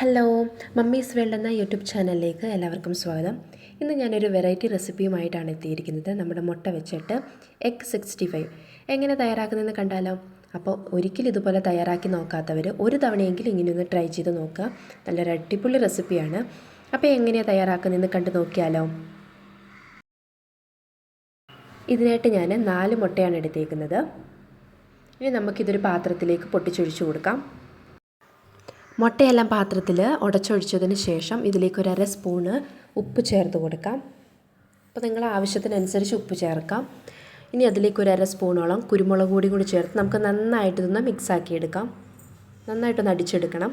Hello mummies world എന്ന YouTube ചാനലിലേക്ക് എല്ലാവർക്കും സ്വാഗതം. ഇന്ന് ഞാനൊരു വെറൈറ്റി റെസിപ്പിയുമായിട്ടാണ് എത്തിയിരിക്കുന്നത്. നമ്മുടെ മുട്ട വെച്ചിട്ട് എഗ് സിക്സ്റ്റി ഫൈവ് എങ്ങനെ തയ്യാറാക്കുന്നതെന്ന് കണ്ടാലോ? അപ്പോൾ ഒരിക്കലും ഇതുപോലെ തയ്യാറാക്കി നോക്കാത്തവർ ഒരു തവണയെങ്കിലും ഇങ്ങനെയൊന്ന് ട്രൈ ചെയ്ത് നോക്കുക. നല്ലൊരു അടിപൊളി റെസിപ്പിയാണ് അപ്പോൾ എങ്ങനെയാണ് തയ്യാറാക്കുന്നതെന്ന് കണ്ടു നോക്കിയാലോ? ഇതിനായിട്ട് ഞാൻ നാല് മുട്ടയാണ് എടുത്തേക്കുന്നത്. ഇനി നമുക്കിതൊരു പാത്രത്തിലേക്ക് പൊട്ടിച്ചൊഴിച്ചു കൊടുക്കാം. മുട്ടയെല്ലാം പാത്രത്തിൽ ഉടച്ചൊഴിച്ചതിന് ശേഷം ഇതിലേക്ക് ഒരു അര സ്പൂണ് ഉപ്പ് ചേർത്ത് കൊടുക്കാം. അപ്പോൾ നിങ്ങൾ ആവശ്യത്തിനനുസരിച്ച് ഉപ്പ് ചേർക്കാം. ഇനി അതിലേക്ക് ഒരു അര സ്പൂണോളം കുരുമുളക് പൊടി കൂടി ചേർത്ത് നമുക്ക് നന്നായിട്ട് ഇതൊന്ന് മിക്സാക്കി എടുക്കാം. നന്നായിട്ടൊന്ന് അടിച്ചെടുക്കണം.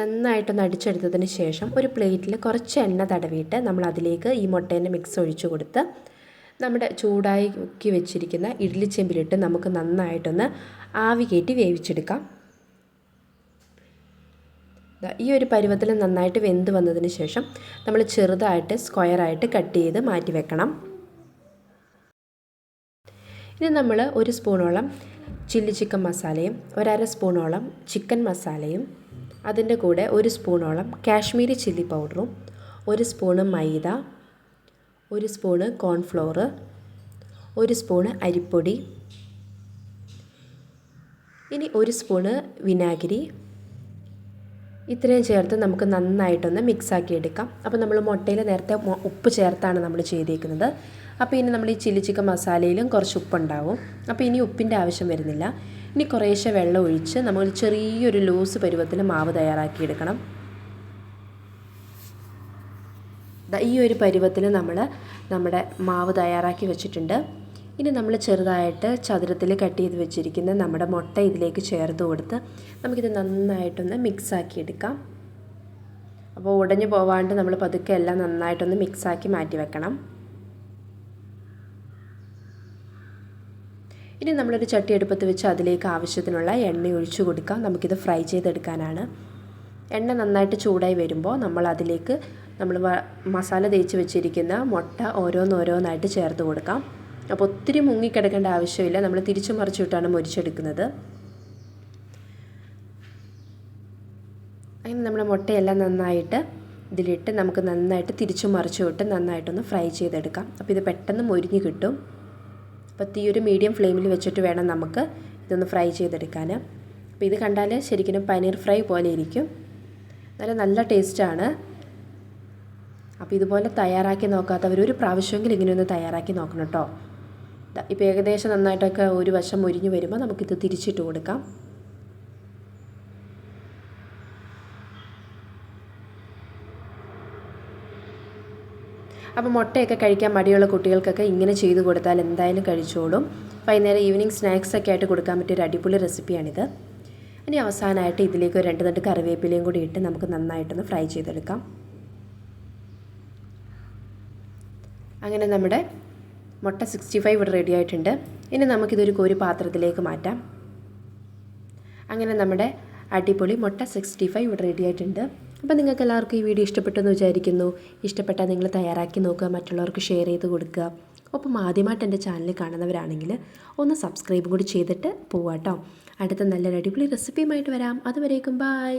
നന്നായിട്ടൊന്ന് അടിച്ചെടുത്തതിന് ശേഷം ഒരു പ്ലേറ്റിൽ കുറച്ച് എണ്ണ തടവിയിട്ട് നമ്മൾ അതിലേക്ക് ഈ മുട്ടേന്റെ മിക്സ് ഒഴിച്ചു കൊടുത്ത് നമ്മുടെ ചൂടാക്കി വെച്ചിരിക്കുന്ന ഇഡ്ഡലി ചെമ്പിലിട്ട് നമുക്ക് നന്നായിട്ടൊന്ന് ആവി കയറ്റി വേവിച്ചെടുക്കാം. ഈ ഒരു പരുവത്തിൽ നന്നായിട്ട് വെന്ത് വന്നതിന് ശേഷം നമ്മൾ ചെറുതായിട്ട് സ്ക്വയറായിട്ട് കട്ട് ചെയ്ത് മാറ്റി വെക്കണം. ഇനി നമ്മൾ ഒരു സ്പൂണോളം ചില്ലി ചിക്കൻ മസാലയും ഒരര സ്പൂണോളം ചിക്കൻ മസാലയും അതിന്റെ കൂടെ ഒരു സ്പൂണോളം കാശ്മീരി ചില്ലി പൗഡറും ഒരു സ്പൂണ് മൈദ ഒരു സ്പൂണ് കോൺഫ്ലോർ ഒരു സ്പൂണ് അരിപ്പൊടി ഇനി ഒരു സ്പൂണ് വിനാഗിരി ഇത്രയും ചേർത്ത് നമുക്ക് നന്നായിട്ടൊന്ന് മിക്സാക്കി എടുക്കാം. അപ്പോൾ നമ്മൾ മുട്ടയിൽ നേരത്തെ ഉപ്പ് ചേർത്താണ് നമ്മൾ ചെയ്തേക്കുന്നത്. അപ്പോൾ ഇനി നമ്മൾ ഈ ചില്ലി ചിക്കൻ മസാലയിലും കുറച്ച് ഉപ്പുണ്ടാവും. അപ്പോൾ ഇനി ഉപ്പിന്റെ ആവശ്യം വരുന്നില്ല. ഇനി കുറേശ്ശെ വെള്ളം ഒഴിച്ച് നമ്മൾ ചെറിയൊരു ലൂസ് പരുവത്തിൽ മാവ് തയ്യാറാക്കിയെടുക്കണം. ഈ ഒരു പരുവത്തിൽ നമ്മൾ നമ്മുടെ മാവ് തയ്യാറാക്കി വെച്ചിട്ടുണ്ട്. ഇനി നമ്മൾ ചെറുതായിട്ട് ചതുരത്തിൽ കട്ട് ചെയ്ത് വെച്ചിരിക്കുന്ന നമ്മുടെ മുട്ട ഇതിലേക്ക് ചേർത്ത് കൊടുത്ത് നമുക്കിത് നന്നായിട്ടൊന്ന് മിക്സാക്കി എടുക്കാം. അപ്പോൾ ഉടഞ്ഞു പോവാണ്ട് നമ്മൾ പതുക്കെ എല്ലാം നന്നായിട്ടൊന്ന് മിക്സാക്കി മാറ്റി വെക്കണം. ഇനി നമ്മളൊരു ചട്ടി അടുപ്പത്ത് വെച്ച് അതിലേക്ക് ആവശ്യത്തിനുള്ള എണ്ണ ഒഴിച്ചു കൊടുക്കാം. നമുക്കിത് ഫ്രൈ ചെയ്തെടുക്കാനാണ്. എണ്ണ നന്നായിട്ട് ചൂടായി വരുമ്പോൾ നമ്മൾ അതിലേക്ക് നമ്മൾ മസാല തേച്ച് വെച്ചിരിക്കുന്ന മുട്ട ഓരോന്നോരോന്നായിട്ട് ചേർത്ത് കൊടുക്കാം. അപ്പോൾ ഒത്തിരി മുങ്ങിക്കിടക്കേണ്ട ആവശ്യമില്ല. നമ്മൾ തിരിച്ചു മറിച്ചിട്ടാണ് മുരിച്ചെടുക്കുന്നത്. അങ്ങനെ നമ്മുടെ മുട്ടയെല്ലാം നന്നായിട്ട് ഇതിലിട്ട് നമുക്ക് നന്നായിട്ട് തിരിച്ചു മറിച്ച് വിട്ട് നന്നായിട്ടൊന്ന് ഫ്രൈ ചെയ്തെടുക്കാം. അപ്പോൾ ഇത് പെട്ടെന്ന് മൊരിഞ്ഞ് കിട്ടും. അപ്പോൾ തീ ഒരു മീഡിയം ഫ്ലെയിമിൽ വെച്ചിട്ട് വേണം നമുക്ക് ഇതൊന്ന് ഫ്രൈ ചെയ്തെടുക്കാൻ അപ്പോൾ ഇത് കണ്ടാൽ ശരിക്കും പനീർ ഫ്രൈ പോലെ ഇരിക്കും. നല്ല നല്ല ടേസ്റ്റാണ്. അപ്പോൾ ഇതുപോലെ തയ്യാറാക്കി നോക്കാത്തവർ ഒരു പ്രാവശ്യമെങ്കിലും ഇങ്ങനെയൊന്ന് തയ്യാറാക്കി നോക്കണം കേട്ടോ. ഇപ്പോൾ ഏകദേശം നന്നായിട്ടൊക്കെ ഒരു വശം മുരിഞ്ഞ് വരുമ്പോൾ നമുക്കിത് തിരിച്ചിട്ട് കൊടുക്കാം. അപ്പോൾ മുട്ടയൊക്കെ കഴിക്കാൻ മടിയുള്ള കുട്ടികൾക്കൊക്കെ ഇങ്ങനെ ചെയ്ത് കൊടുത്താൽ എന്തായാലും കഴിച്ചോളും. വൈകുന്നേരം ഈവനിങ് സ്നാക്സ് ഒക്കെ ആയിട്ട് കൊടുക്കാൻ പറ്റിയ ഒരു അടിപൊളി റെസിപ്പിയാണിത് ഇനി അവസാനമായിട്ട് ഇതിലേക്ക് ഒരു രണ്ട് നട്ട് കറിവേപ്പിലയും കൂടി ഇട്ട് നമുക്ക് നന്നായിട്ടൊന്ന് ഫ്രൈ ചെയ്തെടുക്കാം. അങ്ങനെ നമ്മുടെ മുട്ട സിക്സ്റ്റി ഫൈവ് ഇവിടെ റെഡി ആയിട്ടുണ്ട്. ഇനി നമുക്കിതൊരു കോരി പാത്രത്തിലേക്ക് മാറ്റാം. അങ്ങനെ നമ്മുടെ അടിപൊളി മുട്ട സിക്സ്റ്റി ഫൈവ് ഇവിടെ റെഡി ആയിട്ടുണ്ട്. അപ്പോൾ നിങ്ങൾക്ക് എല്ലാവർക്കും ഈ വീഡിയോ ഇഷ്ടപ്പെട്ടെന്ന് വിചാരിക്കുന്നു. ഇഷ്ടപ്പെട്ടാൽ നിങ്ങൾ തയ്യാറാക്കി നോക്കുക മറ്റുള്ളവർക്ക് ഷെയർ ചെയ്ത് കൊടുക്കുക. ഒപ്പം ആദ്യമായിട്ട് എന്റെ ചാനൽ കാണുന്നവരാണെങ്കിൽ ഒന്ന് സബ്സ്ക്രൈബ് കൂടി ചെയ്തിട്ട് പോവാട്ടോ. അടുത്ത നല്ലൊരു അടിപൊളി റെസിപ്പിയുമായിട്ട് വരാം. അതുവരേക്കും ബായ്